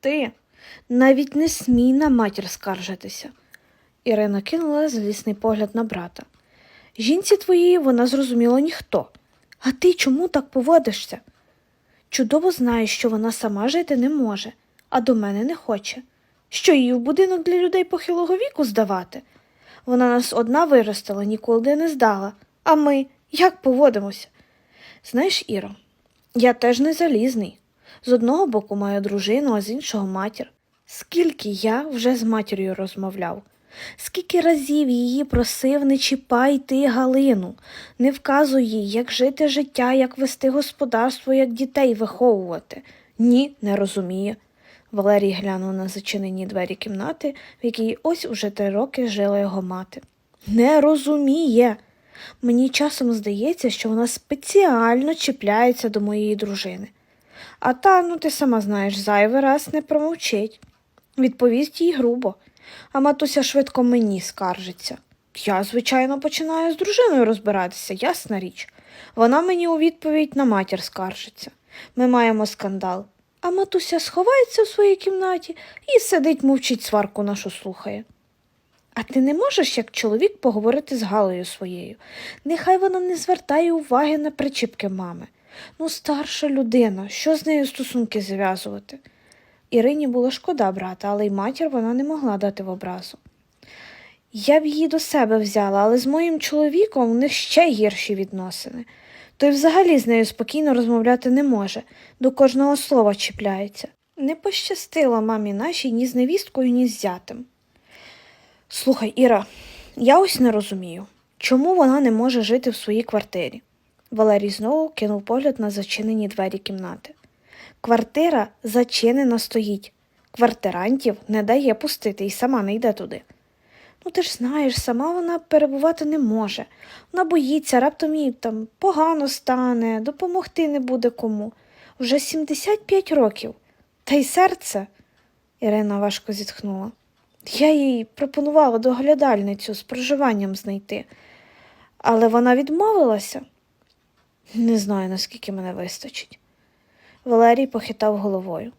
Ти навіть не смій на матір скаржитися. Ірина кинула злісний погляд на брата. Жінці твоїй вона зрозуміла ніхто. А ти чому так поводишся? Чудово знаєш, що вона сама жити не може, а до мене не хоче. Що її в будинок для людей похилого віку здавати? Вона нас одна виростила, ніколи не здала. А ми як поводимося? Знаєш, Іро, я теж не залізний. З одного боку маю дружину, а з іншого матір. Скільки я вже з матір'ю розмовляв, скільки разів її просив не чіпай ти Галину, не вказуй їй, як жити життя, як вести господарство, як дітей виховувати. Ні, не розуміє. Валерій глянув на зачинені двері кімнати, в якій ось уже три роки жила його мати. Не розуміє. Мені часом здається, що вона спеціально чіпляється до моєї дружини. А та, ну ти сама знаєш, зайвий раз не промовчить. Відповість їй грубо, а матуся швидко мені скаржиться. Я, звичайно, починаю з дружиною розбиратися, ясна річ. Вона мені у відповідь на матір скаржиться. Ми маємо скандал. А матуся сховається в своїй кімнаті і сидить, мовчить сварку нашу слухає. А ти не можеш, як чоловік, поговорити з Галею своєю. Нехай вона не звертає уваги на причіпки мами. Ну, старша людина, що з нею стосунки зв'язувати? Ірині було шкода брата, але й матір вона не могла дати в образу. Я б її до себе взяла, але з моїм чоловіком у них ще гірші відносини. Той взагалі з нею спокійно розмовляти не може, до кожного слова чіпляється. Не пощастило мамі нашій ні з невісткою, ні з зятем. Слухай, Іра, я ось не розумію, чому вона не може жити в своїй квартирі. Валерій знову кинув погляд на зачинені двері кімнати. Квартира зачинена стоїть. Квартирантів не дає пустити і сама не йде туди. Ну, ти ж знаєш, сама вона перебувати не може. Вона боїться, раптом їй там погано стане, допомогти не буде кому. Вже 75 років. Та й серце. Ірина важко зітхнула. Я їй пропонувала доглядальницю з проживанням знайти, але вона відмовилася. Не знаю, наскільки мене вистачить. Валерій похитав головою.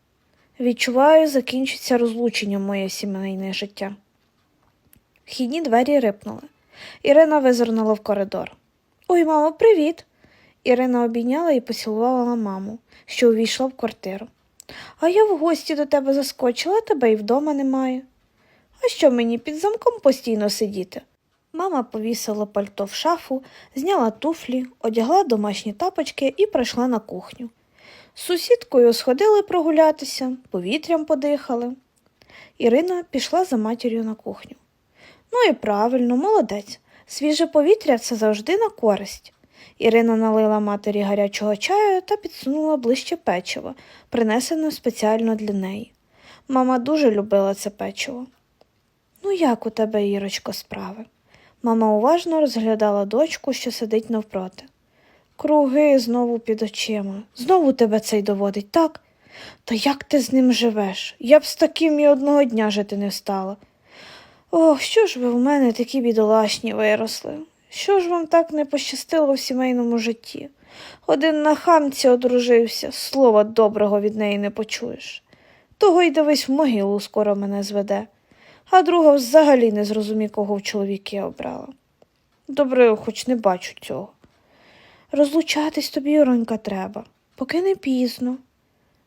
Відчуваю, закінчиться розлученням моє сімейне життя. Вхідні двері рипнули. Ірина визирнула в коридор. Ой, мамо, привіт. Ірина обійняла і поцілувала маму, що увійшла в квартиру. А я в гості до тебе заскочила, тебе і вдома немає. А що мені під замком постійно сидіти? Мама повісила пальто в шафу, зняла туфлі, одягла домашні тапочки і прийшла на кухню. З сусідкою сходили прогулятися, повітрям подихали. Ірина пішла за матір'ю на кухню. Ну і правильно, молодець. Свіже повітря це завжди на користь. Ірина налила матері гарячого чаю та підсунула ближче печиво, принесене спеціально для неї. Мама дуже любила це печиво. Ну, як у тебе, Ірочко, справи? Мама уважно розглядала дочку, що сидить навпроти. Круги знову під очима. Знову тебе цей доводить, так? Та як ти з ним живеш? Я б з таким і одного дня жити не стала. Ох, що ж ви в мене такі бідолашні виросли? Що ж вам так не пощастило в сімейному житті? Один на хамці одружився, слова доброго від неї не почуєш. Того й дивись в могилу скоро мене зведе, а друга взагалі не зрозумі, кого в чоловіки обрала. Добре, хоч не бачу цього. Розлучатись тобі, Оронька, треба, поки не пізно.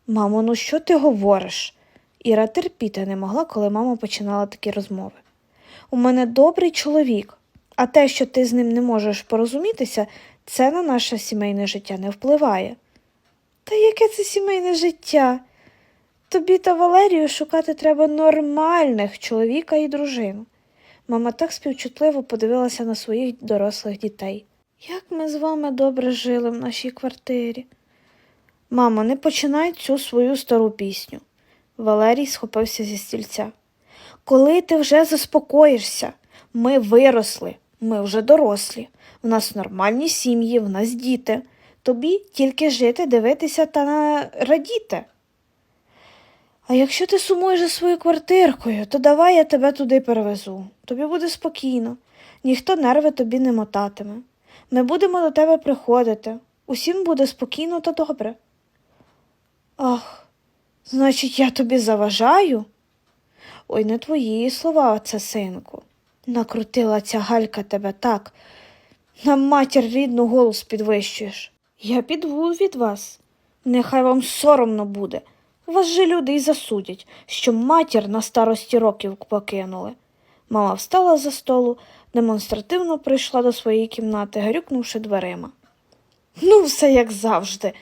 Мамо, ну що ти говориш? Іра терпіти не могла, коли мама починала такі розмови. У мене добрий чоловік, а те, що ти з ним не можеш порозумітися, це на наше сімейне життя не впливає. Та яке це сімейне життя? Тобі та Валерію шукати треба нормальних чоловіка і дружину. Мама так співчутливо подивилася на своїх дорослих дітей. Як ми з вами добре жили в нашій квартирі. Мамо, не починай цю свою стару пісню. Валерій схопився зі стільця. Коли ти вже заспокоїшся, ми виросли, ми вже дорослі, в нас нормальні сім'ї, в нас діти. Тобі тільки жити, дивитися та радіти. А якщо ти сумуєш за своєю квартиркою, то давай я тебе туди перевезу. Тобі буде спокійно, ніхто нерви тобі не мотатиме. Ми будемо до тебе приходити. Усім буде спокійно та добре. Ах, Значить, я тобі заважаю? Ой, не твої слова, це синку. Накрутила ця галька тебе так. На матір рідну голос підвищуєш. Я підву від вас. Нехай вам соромно буде. Вас же люди й засудять, що матір на старості років покинули. Мама встала за столу, демонстративно прийшла до своєї кімнати, гарюкнувши дверима. Ну, все як завжди.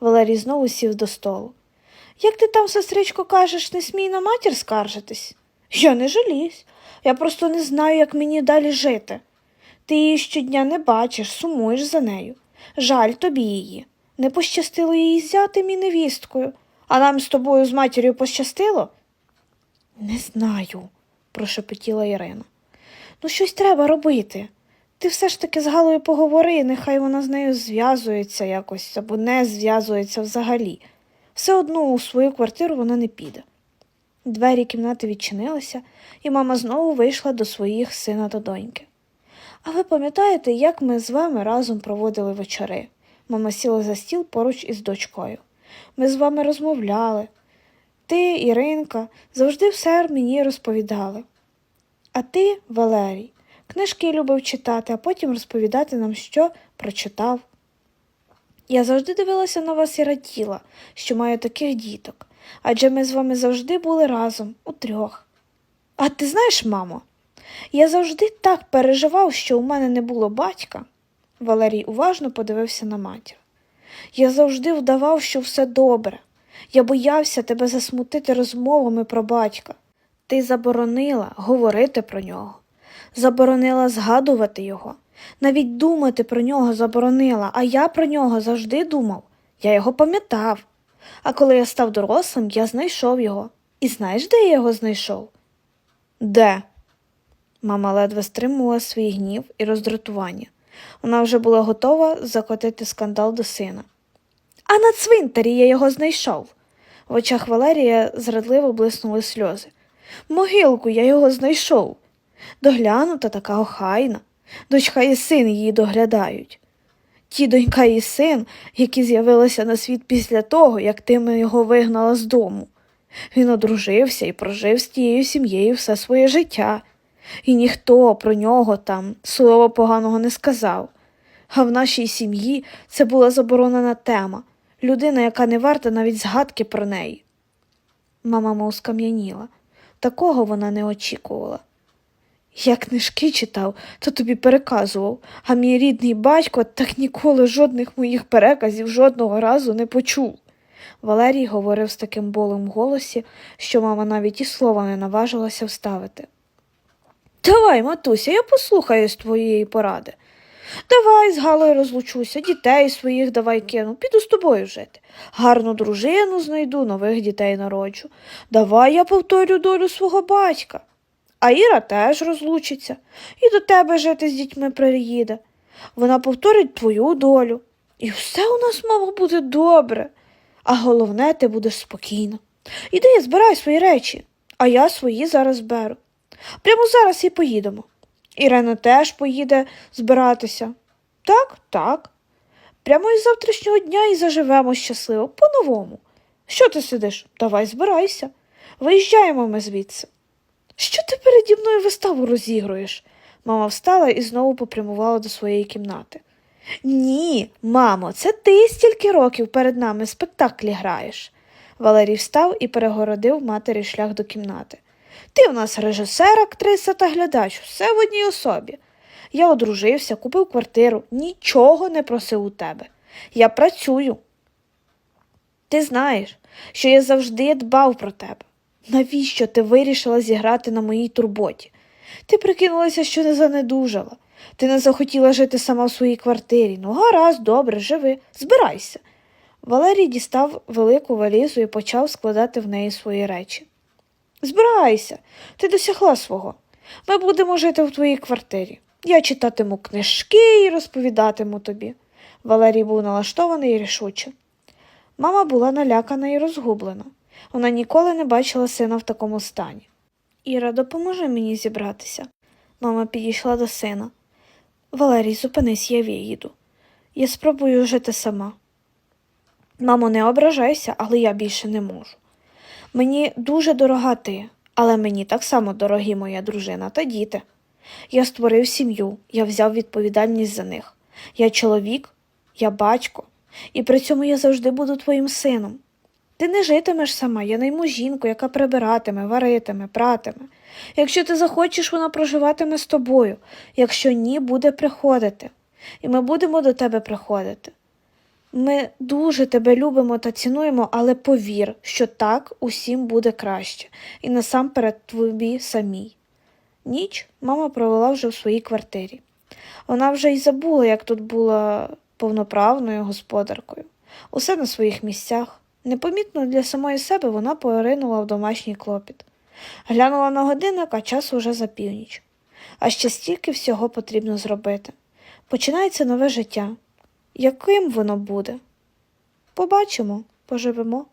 Валерій знову сів до столу. Як ти там, сестричко, кажеш, не смій на матір скаржитись? Я не жаліюсь. Я просто не знаю, як мені далі жити. Ти її щодня не бачиш, сумуєш за нею. Жаль тобі її. Не пощастило їй взяти мій невісткою, а нам з тобою з матір'ю пощастило? Не знаю, прошепотіла Ірина. Ну, щось треба робити. Ти все ж таки з Галою поговори, нехай вона з нею зв'язується якось або не зв'язується взагалі. Все одно у свою квартиру вона не піде. Двері кімнати відчинилися, і мама знову вийшла до своїх сина та доньки. А ви пам'ятаєте, як ми з вами разом проводили вечори? Мама сіла за стіл поруч із дочкою. Ми з вами розмовляли. Ти, Іринка, завжди все мені розповідали. А ти, Валерій, книжки любив читати, а потім розповідати нам, що прочитав. Я завжди дивилася на вас і раділа, що маю таких діток, адже ми з вами завжди були разом, у трьох. А ти знаєш, мамо, я завжди так переживав, що у мене не було батька. Валерій уважно подивився на матір. Я завжди вдавав, що все добре. Я боявся тебе засмутити розмовами про батька. Ти заборонила говорити про нього, заборонила згадувати його, навіть думати про нього заборонила, а я про нього завжди думав. Я його пам'ятав. А коли я став дорослим, я знайшов його. І знаєш, де я його знайшов? Де? Мама ледве стримувала свій гнів і роздратування. Вона вже була готова закотити скандал до сина. А на цвинтарі я його знайшов. В очах Валерія зрадливо блиснули сльози. Могилку я його знайшов. Доглянута така охайна. Дочка і син її доглядають. Ті донька і син, які з'явилися на світ після того, як ти ми його вигнала з дому. Він одружився і прожив з тією сім'єю все своє життя, і ніхто про нього там слова поганого не сказав. А в нашій сім'ї це була заборонена тема людина, яка не варта навіть згадки про неї. Мама мов скам'яніла. Такого вона не очікувала. Я книжки читав, то тобі переказував, а мій рідний батько так ніколи жодних моїх переказів жодного разу не почув. Валерій говорив з таким болем в голосі, що мама навіть і слова не наважилася вставити. Давай, матуся, я послухаю з твоєї поради. Давай з Галою розлучуся, дітей своїх давай кину, піду з тобою жити. Гарну дружину знайду, нових дітей народжу. Давай я повторю долю свого батька. А Іра теж розлучиться і до тебе жити з дітьми приїде. Вона повторить твою долю. І все у нас, мама, буде добре. А головне, ти будеш спокійна. Іди, збирай свої речі, а я свої зараз беру. Прямо зараз і поїдемо. Ірена теж поїде збиратися. Так, так. Прямо із завтрашнього дня і заживемо щасливо, по-новому. Що ти сидиш? Давай збирайся. Виїжджаємо ми звідси. Що ти переді мною виставу розігруєш? Мама встала і знову попрямувала до своєї кімнати. Ні, мамо, це ти стільки років перед нами спектаклі граєш. Валерій встав і перегородив матері шлях до кімнати. Ти у нас режисер, актриса та глядач, все в одній особі. Я одружився, купив квартиру, нічого не просив у тебе. Я працюю. Ти знаєш, що я завжди дбав про тебе. Навіщо ти вирішила зіграти на моїй турботі? Ти прикинулася, що не занедужала. Ти не захотіла жити сама в своїй квартирі. Ну, гаразд, добре, живи, збирайся. Валерій дістав велику валізу і почав складати в неї свої речі. Збирайся, ти досягла свого. Ми будемо жити в твоїй квартирі. Я читатиму книжки і розповідатиму тобі. Валерій був налаштований і рішуче. Мама була налякана і розгублена. Вона ніколи не бачила сина в такому стані. Іра, допоможи мені зібратися. Мама підійшла до сина. Валерій, зупинись, я виїду. Я спробую жити сама. Мамо, не ображайся, але я більше не можу. Мені дуже дорога ти, але мені так само дорогі моя дружина та діти. Я створив сім'ю, я взяв відповідальність за них. Я чоловік, я батько, і при цьому я завжди буду твоїм сином. Ти не житимеш сама, я найму жінку, яка прибиратиме, варитиме, пратиме. Якщо ти захочеш, вона проживатиме з тобою, якщо ні, буде приходити. І ми будемо до тебе приходити. Ми дуже тебе любимо та цінуємо, але повір, що так усім буде краще, і насамперед тобі самій. Ніч мама провела вже в своїй квартирі. Вона вже й забула, як тут була повноправною господаркою. Усе на своїх місцях. Непомітно для самої себе вона поринула в домашній клопіт. Глянула на годинник, а час уже за північ. А ще стільки всього потрібно зробити. Починається нове життя. Яким воно буде? Побачимо, поживемо.